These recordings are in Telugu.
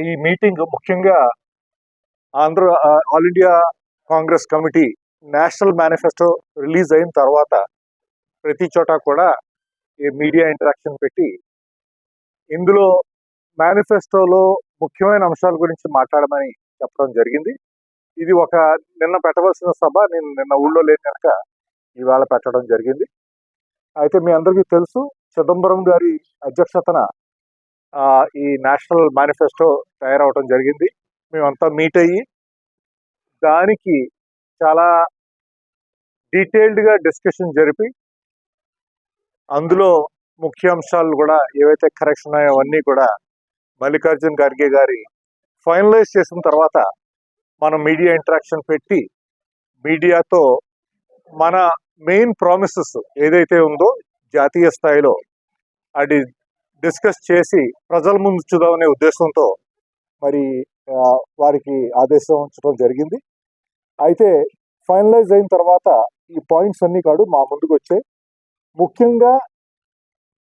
ఈ మీటింగ్ ముఖ్యంగా Andhra All India Congress Committee national manifesto release అయిన తర్వాత ప్రతి చోట కూడా ఈ మీడియా ఇంటరాక్షన్ పెట్టి ఇందులో మేనిఫెస్టోలో ముఖ్యమైన అంశాల గురించి మాట్లాడమని చెప్పడం జరిగింది. ఇది ఒక నిన్న పెట్టవలసిన సభ నేను నిన్న ఊళ్ళో లేని కనుక ఇవాళ పెట్టడం జరిగింది. అయితే మీ అందరికీ తెలుసు చిదంబరం గారి అధ్యక్షతన ఈ నేషనల్ మేనిఫెస్టో తయారవడం జరిగింది. మేమంతా మీట్ అయ్యి దానికి చాలా డీటెయిల్డ్గా డిస్కషన్ జరిపి అందులో ముఖ్య అంశాలు కూడా ఏవైతే కరెక్షన్ ఉన్నాయో అవన్నీ కూడా మల్లికార్జున్ ఖర్గే గారి ఫైనలైజ్ చేసిన తర్వాత మనం మీడియా ఇంటరాక్షన్ పెట్టి మీడియాతో మన మెయిన్ ప్రామిసెస్ ఏదైతే ఉందో జాతీయ స్థాయిలో అది డిస్కస్ చేసి ప్రజల ముందు చూద్దామనే ఉద్దేశంతో మరి వారికి ఆదేశం ఉంచడం జరిగింది. అయితే ఫైనలైజ్ అయిన తర్వాత ఈ పాయింట్స్ అన్ని కాదు మా ముందుకు వచ్చాయి. ముఖ్యంగా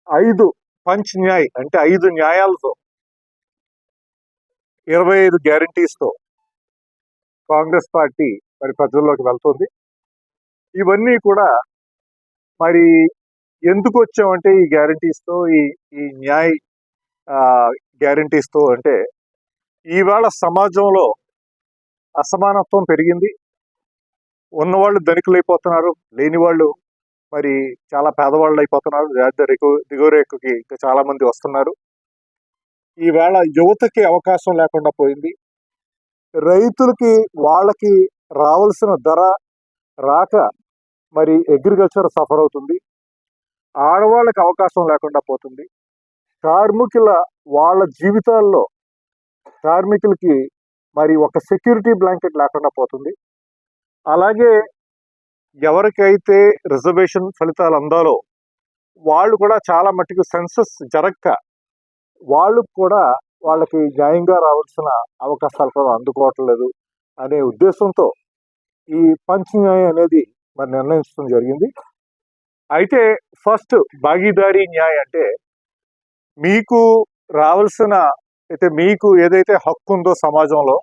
ఐదు పంచ్ న్యాయ్ అంటే ఐదు న్యాయాలతో ఇరవై ఐదు గ్యారంటీస్తో కాంగ్రెస్ పార్టీ మరి ప్రజల్లోకి వెళ్తుంది. ఇవన్నీ కూడా మరి ఎందుకు వచ్చామంటే ఈ గ్యారంటీస్తో ఈ ఈ న్యాయ గ్యారంటీస్తో అంటే ఈవేళ సమాజంలో అసమానత్వం పెరిగింది. ఉన్నవాళ్ళు ధనికులు అయిపోతున్నారు లేని వాళ్ళు మరి చాలా పేదవాళ్ళు అయిపోతున్నారు దారిద్ర్య రేఖ దిగువ రేఖకి ఇంకా చాలామంది వస్తున్నారు. ఈవేళ యువతకి అవకాశం లేకుండా పోయింది. రైతులకి వాళ్ళకి రావాల్సిన ధర రాక మరి అగ్రికల్చర్ సఫర్ అవుతుంది. ఆడవాళ్ళకి అవకాశం లేకుండా పోతుంది. కార్మికుల వాళ్ళ జీవితాల్లో కార్మికులకి మరి ఒక సెక్యూరిటీ బ్లాంకెట్ లేకుండా పోతుంది. అలాగే ఎవరికైతే రిజర్వేషన్ ఫలితాలు అందాలో వాళ్ళు కూడా చాలా మట్టుకు సెన్సస్ జరగక వాళ్ళు కూడా వాళ్ళకి న్యాయంగా రావాల్సిన అవకాశాలు కూడా అందుకోవట్లేదు అనే ఉద్దేశంతో ఈ పంచ్ న్యాయం అనేది మరి నిర్ణయించడం జరిగింది. అయితే ఫస్ట్ భాగీదారీ న్యాయం అంటే మీకు రావాల్సిన అయితే మీకు ఏదైతే హక్కు ఉందో సమాజంలో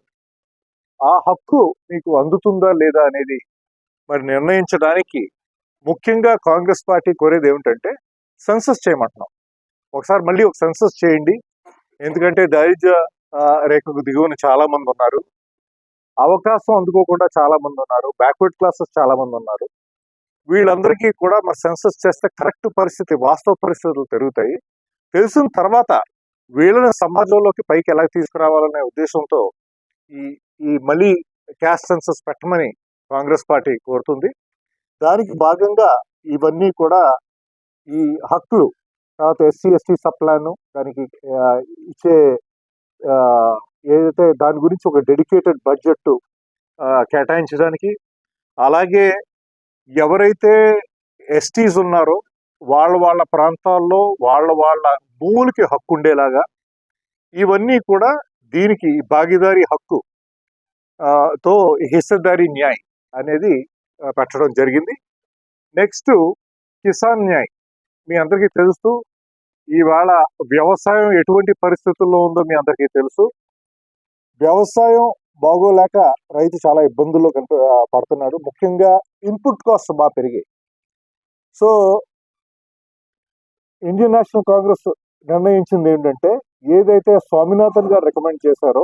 ఆ హక్కు మీకు అందుతుందా లేదా అనేది మరి నిర్ణయించడానికి ముఖ్యంగా కాంగ్రెస్ పార్టీ కోరేది ఏమిటంటే సెన్సస్ చేయమంటున్నాం. ఒకసారి మళ్ళీ ఒక సెన్సస్ చేయండి. ఎందుకంటే దారిద్ర్య రేఖకు దిగువన చాలా మంది ఉన్నారు. అవకాశం అందుకోకుండా చాలా మంది ఉన్నారు. బ్యాక్వర్డ్ క్లాసెస్ చాలా మంది ఉన్నారు. వీళ్ళందరికీ కూడా మరి సెన్సస్ చేస్తే కరెక్ట్ పరిస్థితి వాస్తవ పరిస్థితులు పెరుగుతాయి. తెలిసిన తర్వాత వీళ్ళని సమాజంలోకి పైకి ఎలా తీసుకురావాలనే ఉద్దేశంతో ఈ ఈ మళ్ళీ క్యాస్ట్ సెన్సస్ పెట్టమని కాంగ్రెస్ పార్టీ కోరుతుంది. దానికి భాగంగా ఇవన్నీ కూడా ఈ హక్కులు తర్వాత ఎస్సీ ఎస్టీ సప్లాన్ దానికి ఇచ్చే ఏదైతే దాని గురించి ఒక డెడికేటెడ్ బడ్జెట్ కేటాయించడానికి అలాగే ఎవరైతే ఎస్టీస్ ఉన్నారో వాళ్ళ వాళ్ళ ప్రాంతాల్లో వాళ్ళ వాళ్ళ భూములకి హక్కు ఉండేలాగా ఇవన్నీ కూడా దీనికి భాగీదారీ హక్కు తో హిస్సదారీ న్యాయ్ అనేది పెట్టడం జరిగింది. నెక్స్ట్ కిసాన్ న్యాయ్. మీ అందరికీ తెలుసు ఇవాళ వ్యవసాయం ఎటువంటి పరిస్థితుల్లో ఉందో మీ అందరికీ తెలుసు. వ్యవసాయం బాగోలేక రైతు చాలా ఇబ్బందుల్లో కనిప పడుతున్నాడు. ముఖ్యంగా ఇన్పుట్ కాస్ట్ బాగా పెరిగాయి. సో ఇండియన్ నేషనల్ కాంగ్రెస్ నిర్ణయించింది ఏంటంటే ఏదైతే స్వామినాథన్ గారు రికమెండ్ చేశారో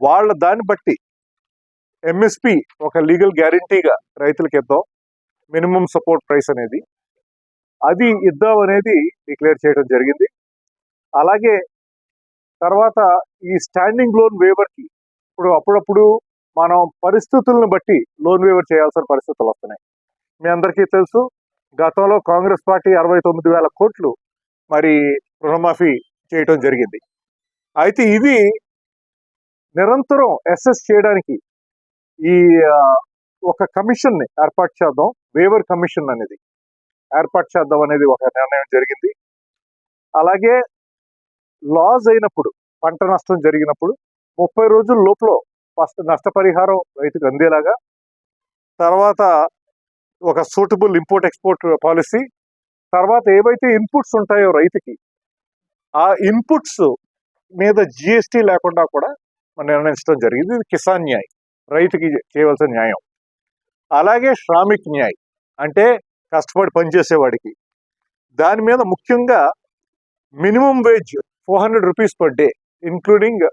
వాళ్ళ దాన్ని బట్టి ఎంఎస్పి ఒక లీగల్ గ్యారంటీగా రైతులకు ఇద్దాం. మినిమం సపోర్ట్ ప్రైస్ అనేది. అది ఇద్దాం అనేది డిక్లేర్ చేయడం జరిగింది. అలాగే తర్వాత ఈ స్టాండింగ్ లోన్ వేవర్కి ఇప్పుడు అప్పుడప్పుడు మనం పరిస్థితులను బట్టి లోన్ వేవర్ చేయాల్సిన పరిస్థితులు వస్తున్నాయి. మీ అందరికీ తెలుసు గతంలో కాంగ్రెస్ పార్టీ అరవై తొమ్మిది వేల కోట్లు మరి రుణమాఫీ చేయటం జరిగింది. అయితే ఇది నిరంతరం అసెస్ చేయడానికి ఈ ఒక కమిషన్ని ఏర్పాటు చేద్దాం వేవర్ కమిషన్ అనేది ఏర్పాటు చేద్దాం అనేది ఒక నిర్ణయం జరిగింది. అలాగే లాస్ అయినప్పుడు పంట నష్టం జరిగినప్పుడు ముప్పై రోజుల లోపల ఫస్ట్ నష్టపరిహారం రైతుకు అందేలాగా తర్వాత ఒక సూటబుల్ ఇంపోర్ట్ ఎక్స్పోర్ట్ పాలసీ తర్వాత ఏవైతే ఇన్పుట్స్ ఉంటాయో రైతుకి ఆ ఇన్పుట్స్ మీద జిఎస్టీ లేకుండా కూడా మనం నిర్ణయించడం జరిగింది. ఇది కిసాన్ న్యాయ్ రైతుకి చేయవలసిన న్యాయం. అలాగే శ్రామిక్ న్యాయ్ అంటే కష్టపడి పనిచేసేవాడికి. దాని మీద ముఖ్యంగా minimum wage four hundred rupees per day including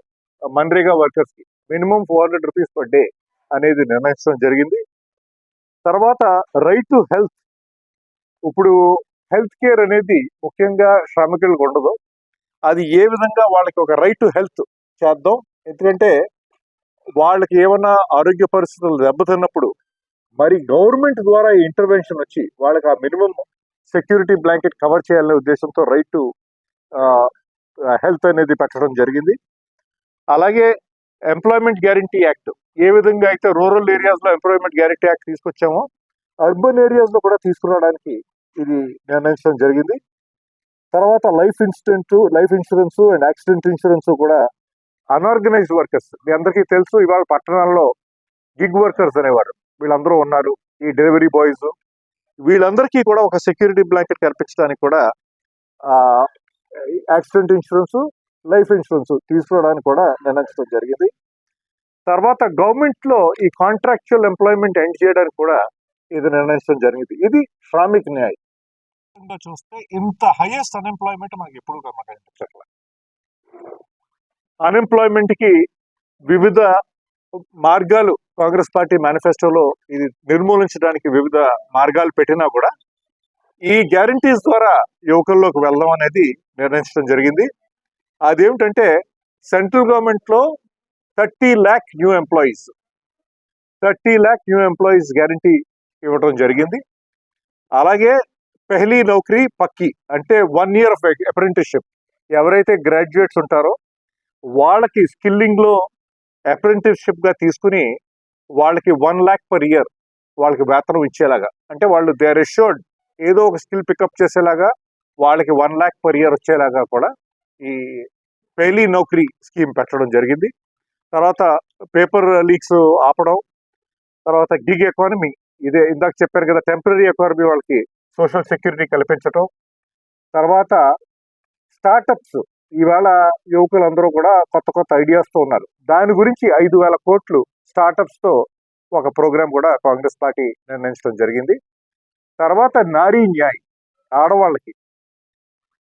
MNREGA వర్కర్స్కి minimum four hundred rupees per day అనేది నిర్ణయించడం జరిగింది. తర్వాత రైట్ టు హెల్త్. ఇప్పుడు హెల్త్ కేర్ అనేది ముఖ్యంగా శ్రామికులకు ఉండదు. అది ఏ విధంగా వాళ్ళకి ఒక రైట్ టు హెల్త్ చేద్దాం. ఎందుకంటే వాళ్ళకి ఏమైనా ఆరోగ్య పరిస్థితులు దెబ్బతిన్నప్పుడు మరి గవర్నమెంట్ ద్వారా ఇంటర్వెన్షన్ వచ్చి వాళ్ళకి ఆ మినిమం సెక్యూరిటీ బ్లాంకెట్ కవర్ చేయాలనే ఉద్దేశంతో రైట్ టు హెల్త్ అనేది పెట్టడం జరిగింది. అలాగే ఎంప్లాయ్మెంట్ గ్యారంటీ యాక్ట్ ఏ విధంగా అయితే రూరల్ ఏరియాస్లో ఎంప్లాయ్మెంట్ గ్యారంటీ యాక్ట్ తీసుకొచ్చామో అర్బన్ ఏరియాస్లో కూడా తీసుకురావడానికి ఇది నిర్ణయించడం జరిగింది. తర్వాత life incident life insurance and accident insurance కూడా అన్ఆర్గనైజ్డ్ వర్కర్స్ మీ అందరికీ తెలుసు ఇవాళ పట్టణాల్లో గిగ్ వర్కర్స్ అనేవారు. వీళ్ళందరూ ఉన్నారు ఈ డెలివరీ బాయ్స్ వీళ్ళందరికీ కూడా ఒక సెక్యూరిటీ బ్లాంకెట్ కల్పించడానికి కూడా యాక్సిడెంట్ ఇన్సూరెన్స్ లైఫ్ ఇన్సూరెన్స్ తీసుకోవడానికి కూడా నిర్ణయించడం జరిగింది. తర్వాత గవర్నమెంట్లో ఈ కాంట్రాక్చువల్ ఎంప్లాయ్మెంట్ ఎండ్ చేయడానికి కూడా ఇది నిర్ణయించడం జరిగింది. ఇది శ్రామిక్ న్యాయ్. చూస్తే ఇంత హైయెస్ట్ అన్ఎంప్లాయ్మెంట్ మనకి ఎప్పుడు కనిపించట్లేదు అన్ఎంప్లాయ్మెంట్కి వివిధ మార్గాలు కాంగ్రెస్ పార్టీ మేనిఫెస్టోలో ఇది నిర్మూలించడానికి వివిధ మార్గాలు పెట్టినా కూడా ఈ గ్యారంటీస్ ద్వారా యువకుల్లోకి వెళ్దాం అనేది నిర్ణయించడం జరిగింది. అదేమిటంటే సెంట్రల్ గవర్నమెంట్లో thirty lakh new employees. Thirty lakh new employees guarantee ఇవ్వడం జరిగింది. అలాగే పెహ్లీ నౌకరీ పక్కి అంటే వన్ ఇయర్ ఆఫ్ అప్రెంటిస్షిప్. ఎవరైతే గ్రాడ్యుయేట్స్ ఉంటారో వాళ్ళకి స్కిల్లింగ్లో అప్రెంటిస్షిప్గా తీసుకుని వాళ్ళకి వన్ ల్యాక్ పర్ ఇయర్ వాళ్ళకి వేతనం ఇచ్చేలాగా. అంటే వాళ్ళు దే ఆర్ ఎష్యూర్డ్ ఏదో ఒక స్కిల్ పికప్ చేసేలాగా వాళ్ళకి వన్ ల్యాక్ పర్ ఇయర్ వచ్చేలాగా కూడా ఈ పెయిలీ నౌకరీ స్కీమ్ పెట్టడం జరిగింది. తర్వాత పేపర్ లీక్స్ ఆపడం తర్వాత గిగ్ ఎకానమీ ఇదే ఇందాక చెప్పారు కదా టెంపరీ ఎకానమీ వాళ్ళకి సోషల్ సెక్యూరిటీ కల్పించడం తర్వాత స్టార్టప్స్ ఈవేళ యువకులందరూ కూడా కొత్త కొత్త ఐడియాస్తో ఉన్నారు. దాని గురించి ఐదు వేల కోట్లు స్టార్టప్స్తో ఒక ప్రోగ్రాం కూడా కాంగ్రెస్ పార్టీ నిర్ణయించడం జరిగింది. తర్వాత నారీ న్యాయ్ ఆడవాళ్ళకి.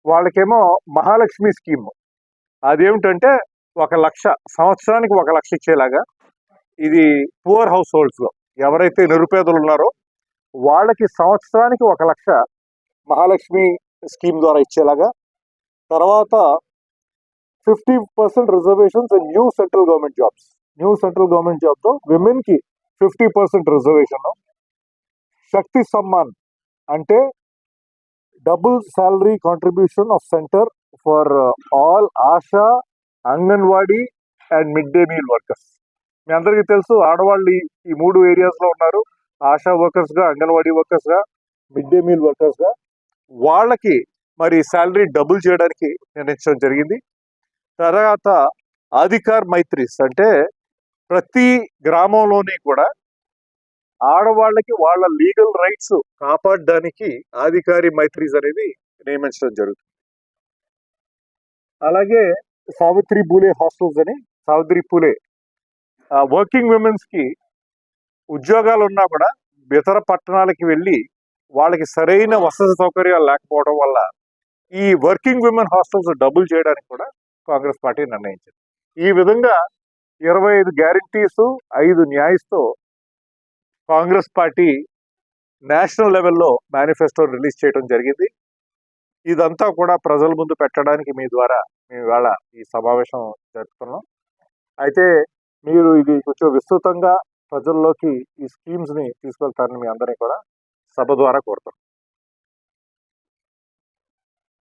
వాళ్ళకేమో మహాలక్ష్మి స్కీమ్. అదేమిటంటే ఒక లక్ష సంవత్సరానికి ఒక లక్ష ఇచ్చేలాగా ఇది పూర్ హౌస్ హోల్డ్స్లో ఎవరైతే నిరుపేదలు ఉన్నారో వాళ్ళకి సంవత్సరానికి ఒక లక్ష మహాలక్ష్మి స్కీమ్ ద్వారా ఇచ్చేలాగా తర్వాత fifty percent reservations and new central government jobs new central government జాబ్తో విమెన్కి fifty percent reservation Shakti Samman అంటే double salary contribution of centre for all uh, ASHA Anganwadi and mid day meal workers మీ అందరికీ తెలుసు ఆడవాళ్ళు ఈ- మూడు ఏరియాస్లో ఉన్నారు. ఆశా వర్కర్స్గా అంగన్వాడీ వర్కర్స్గా మిడ్ డే మీల్ వర్కర్స్గా వాళ్ళకి మరి శాలరీ డబుల్ చేయడానికి నిర్ణయించడం జరిగింది. తర్వాత అధికార్ మైత్రిస్ అంటే ప్రతి గ్రామంలోని కూడా ఆడవాళ్ళకి వాళ్ళ లీగల్ రైట్స్ కాపాడడానికి అధికారి మైత్రీస్ అనేది నియమించడం జరుగుతుంది. అలాగే సావిత్రి పూలే హాస్టల్స్ అని సావిత్రి పూలే. వర్కింగ్ విమెన్స్కి ఉద్యోగాలు ఉన్నా కూడా ఇతర పట్టణాలకి వెళ్ళి వాళ్ళకి సరైన వసతి సౌకర్యాలు లేకపోవడం వల్ల ఈ వర్కింగ్ విమెన్ హాస్టల్స్ డబుల్ చేయడానికి కూడా కాంగ్రెస్ పార్టీ నిర్ణయించింది. ఈ విధంగా ఇరవై ఐదు గ్యారంటీస్ ఐదు న్యాయస్తో కాంగ్రెస్ పార్టీ నేషనల్ లెవెల్లో మేనిఫెస్టో రిలీజ్ చేయడం జరిగింది. ఇదంతా కూడా ప్రజల ముందు పెట్టడానికి మీ ద్వారా మేము ఇవాళ ఈ సమావేశం జరుపుతున్నాం. అయితే మీరు ఇది కొంచెం విస్తృతంగా ప్రజల్లోకి ఈ స్కీమ్స్ని తీసుకెళ్తారని మీ అందరినీ కూడా సభ ద్వారా కోరుతున్నాం.